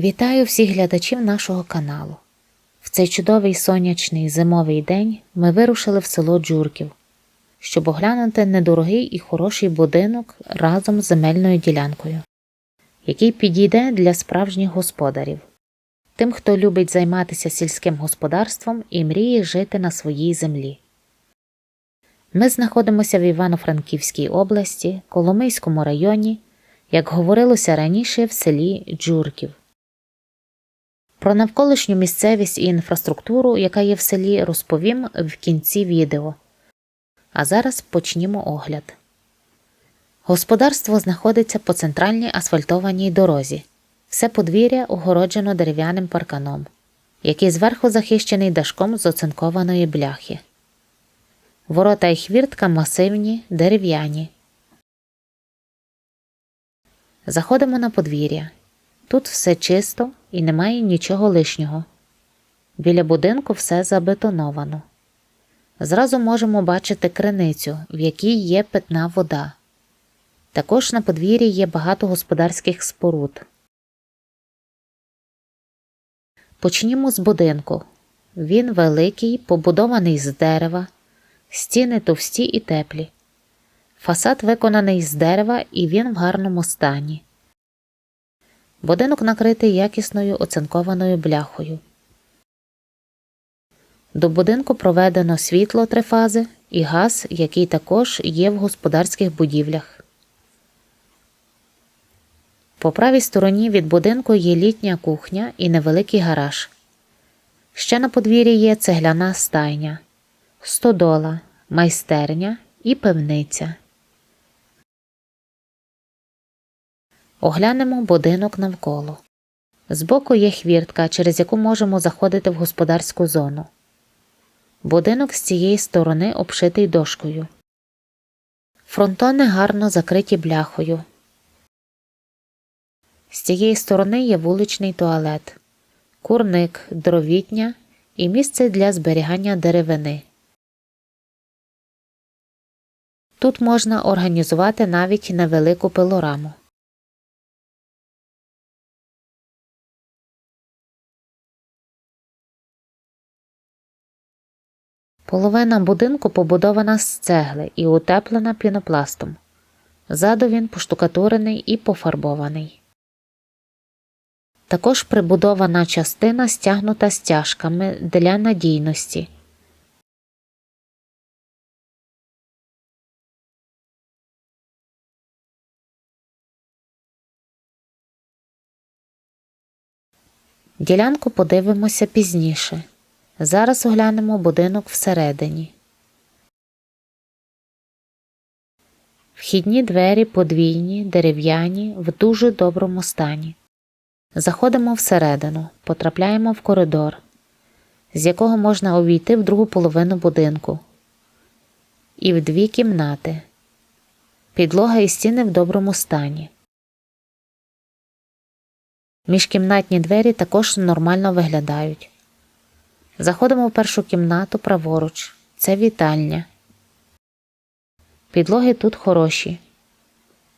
Вітаю всіх глядачів нашого каналу. В цей чудовий сонячний зимовий день ми вирушили в село Джурків, щоб оглянути недорогий і хороший будинок разом з земельною ділянкою, який підійде для справжніх господарів, тим, хто любить займатися сільським господарством і мріє жити на своїй землі. Ми знаходимося в Івано-Франківській області, Коломийському районі, як говорилося раніше в селі Джурків. Про навколишню місцевість і інфраструктуру, яка є в селі, розповім в кінці відео. А зараз почнімо огляд. Господарство знаходиться по центральній асфальтованій дорозі. Все подвір'я огороджено дерев'яним парканом, який зверху захищений дашком з оцинкованої бляхи. Ворота і хвіртка масивні, дерев'яні. Заходимо на подвір'я. Тут все чисто і немає нічого лишнього. Біля будинку все забетоновано. Зразу можемо бачити криницю, в якій є питна вода. Також на подвір'ї є багато господарських споруд. Почнімо з будинку. Він великий, побудований з дерева, стіни товсті і теплі. Фасад виконаний з дерева і він в гарному стані. Будинок накритий якісною оцинкованою бляхою. До будинку проведено світло три фази і газ, який також є в господарських будівлях. По правій стороні від будинку є літня кухня і невеликий гараж. Ще на подвір'ї є цегляна стайня, стодола, майстерня і пивниця. Оглянемо будинок навколо. Збоку є хвіртка, через яку можемо заходити в господарську зону. Будинок з цієї сторони обшитий дошкою. Фронтони гарно закриті бляхою. З цієї сторони є вуличний туалет, курник, дровітня і місце для зберігання деревини. Тут можна організувати навіть невелику пилораму. Половина будинку побудована з цегли і утеплена пінопластом. Ззаду він поштукатурений і пофарбований. Також прибудована частина стягнута стяжками для надійності. Ділянку подивимося пізніше. Зараз оглянемо будинок всередині. Вхідні двері подвійні, дерев'яні, в дуже доброму стані. Заходимо всередину, потрапляємо в коридор, з якого можна увійти в другу половину будинку. І в дві кімнати. Підлога і стіни в доброму стані. Міжкімнатні двері також нормально виглядають. Заходимо в першу кімнату праворуч. Це вітальня. Підлоги тут хороші.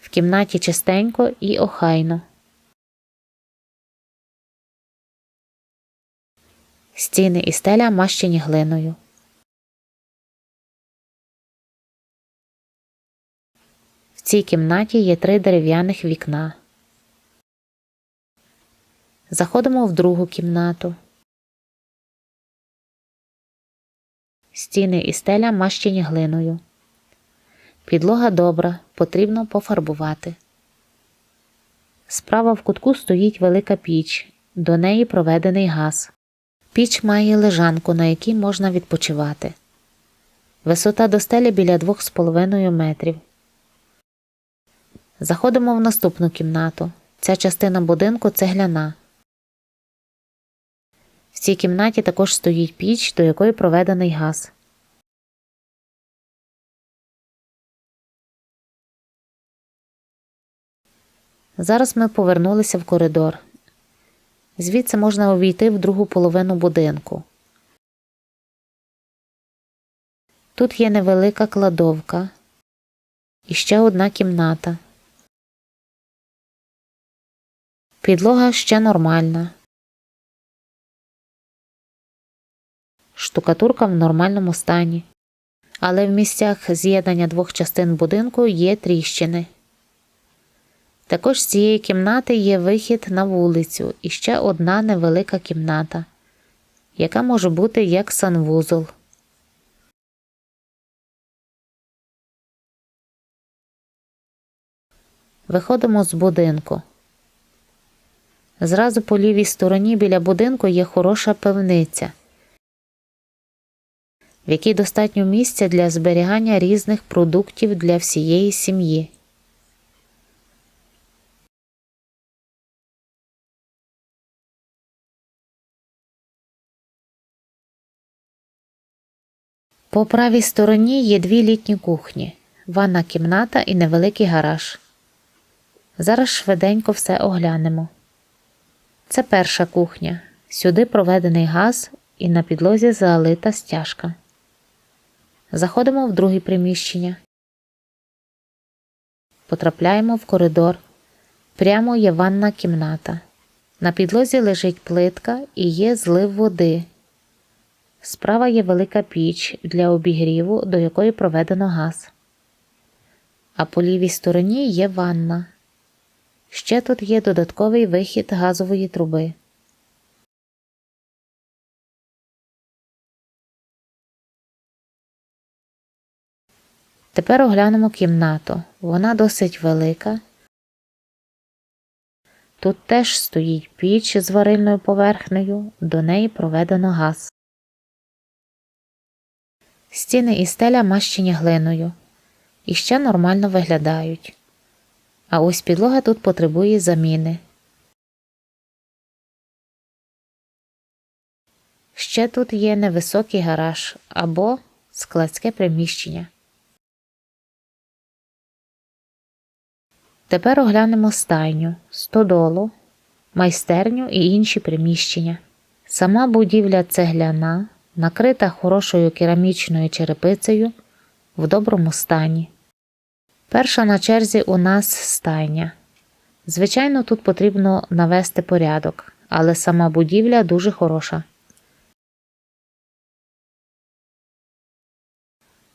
В кімнаті чистенько і охайно. Стіни і стеля мащені глиною. В цій кімнаті є три дерев'яних вікна. Заходимо в другу кімнату. Стіни і стеля мащені глиною. Підлога добра, потрібно пофарбувати. Справа в кутку стоїть велика піч, до неї проведений газ. Піч має лежанку, на якій можна відпочивати. Висота до стелі біля 2,5 метрів. Заходимо в наступну кімнату. Ця частина будинку цегляна. В цій кімнаті також стоїть піч, до якої проведений газ. Зараз ми повернулися в коридор. Звідси можна увійти в другу половину будинку. Тут є невелика кладовка і ще одна кімната. Підлога ще нормальна. Штукатурка в нормальному стані. Але в місцях з'єднання двох частин будинку є тріщини. Також з цієї кімнати є вихід на вулицю і ще одна невелика кімната, яка може бути як санвузол. Виходимо з будинку. Зразу по лівій стороні біля будинку є хороша пивниця, в якій достатньо місця для зберігання різних продуктів для всієї сім'ї. По правій стороні є дві літні кухні, ванна кімната і невеликий гараж. Зараз швиденько все оглянемо. Це перша кухня. Сюди проведений газ і на підлозі залита стяжка. Заходимо в друге приміщення. Потрапляємо в коридор. Прямо є ванна кімната. На підлозі лежить плитка і є злив води. Справа є велика піч для обігріву, до якої проведено газ. А по лівій стороні є ванна. Ще тут є додатковий вихід газової труби. Тепер оглянемо кімнату. Вона досить велика. Тут теж стоїть піч з варильною поверхнею, до неї проведено газ. Стіни і стеля мащені глиною і ще нормально виглядають. А ось підлога тут потребує заміни. Ще тут є невисокий гараж або складське приміщення. Тепер оглянемо стайню, стодолу, майстерню і інші приміщення. Сама будівля цегляна, накрита хорошою керамічною черепицею в доброму стані. Перша на черзі у нас стайня. Звичайно, тут потрібно навести порядок, але сама будівля дуже хороша.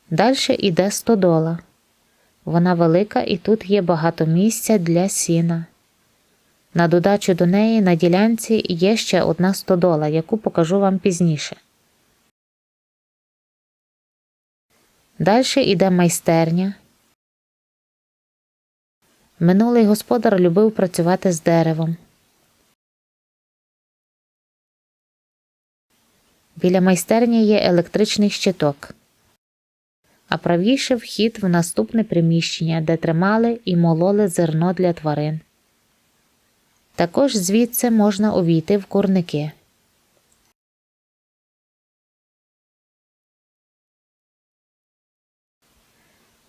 Далі йде стодола. Вона велика і тут є багато місця для сіна. На додачу до неї на ділянці є ще одна стодола, яку покажу вам пізніше. Далі йде майстерня. Минулий господар любив працювати з деревом. Біля майстерні є електричний щиток, а правіше вхід в наступне приміщення, де тримали і мололи зерно для тварин. Також звідси можна увійти в курники.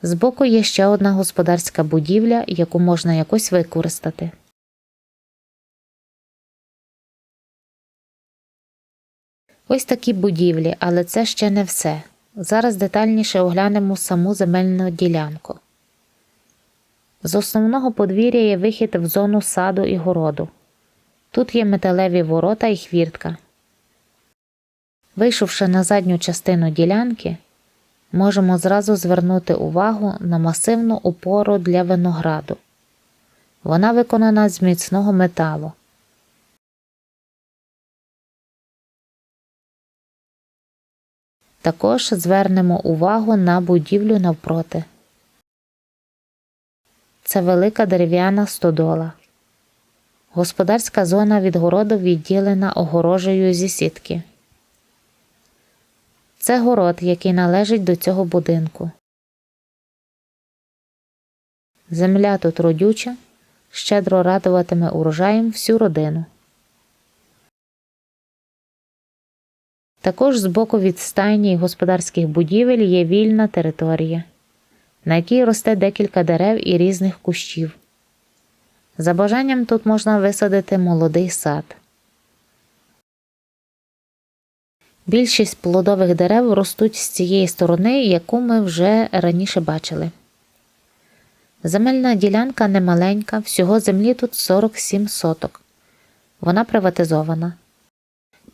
Збоку є ще одна господарська будівля, яку можна якось використати. Ось такі будівлі, але це ще не все. Зараз детальніше оглянемо саму земельну ділянку. З основного подвір'я є вихід в зону саду і городу. Тут є металеві ворота і хвіртка. Вийшовши на задню частину ділянки, можемо зразу звернути увагу на масивну опору для винограду. Вона виконана з міцного металу. Також звернемо увагу на будівлю навпроти. Це велика дерев'яна стодола. Господарська зона від городу відділена огорожею зі сітки. Це город, який належить до цього будинку. Земля тут родюча, щедро радуватиме урожаєм всю родину. Також з боку від стайні й господарських будівель є вільна територія, на якій росте декілька дерев і різних кущів. За бажанням тут можна висадити молодий сад. Більшість плодових дерев ростуть з цієї сторони, яку ми вже раніше бачили. Земельна ділянка немаленька, всього землі тут 47 соток. Вона приватизована.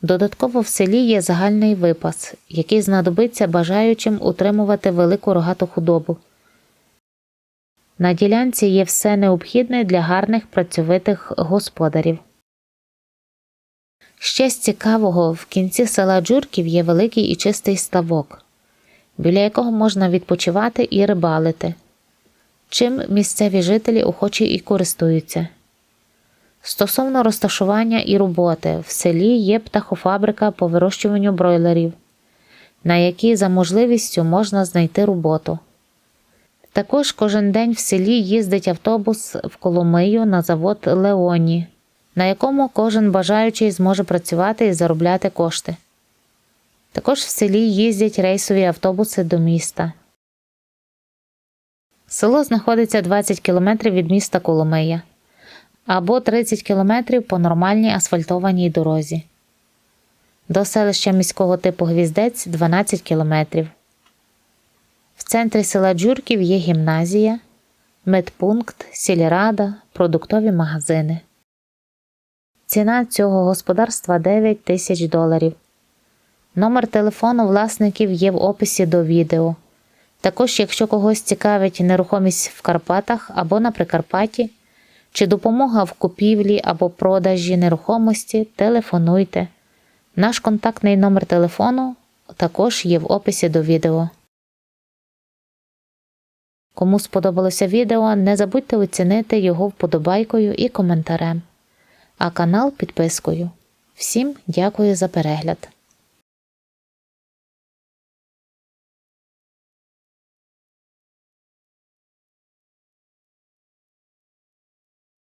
Додатково в селі є загальний випас, який знадобиться бажаючим утримувати велику рогату худобу. На ділянці є все необхідне для гарних працьовитих господарів. Ще з цікавого в кінці села Джурків є великий і чистий ставок, біля якого можна відпочивати і рибалити, чим місцеві жителі охочі і користуються. Стосовно розташування і роботи, в селі є птахофабрика по вирощуванню бройлерів, на якій за можливістю можна знайти роботу. Також кожен день в селі їздить автобус в Коломию на завод Леоні, на якому кожен бажаючий зможе працювати і заробляти кошти. Також в селі їздять рейсові автобуси до міста. Село знаходиться 20 кілометрів від міста Коломия або 30 кілометрів по нормальній асфальтованій дорозі. До селища міського типу Гвіздець 12 кілометрів. В центрі села Джурків є гімназія, медпункт, сільрада, продуктові магазини. Ціна цього господарства 9 тисяч доларів. Номер телефону власників є в описі до відео. Також, якщо когось цікавить нерухомість в Карпатах або на Прикарпатті, чи допомога в купівлі або продажі нерухомості, телефонуйте. Наш контактний номер телефону також є в описі до відео. Кому сподобалося відео, не забудьте оцінити його вподобайкою і коментарем, а канал підпискою. Всім дякую за перегляд!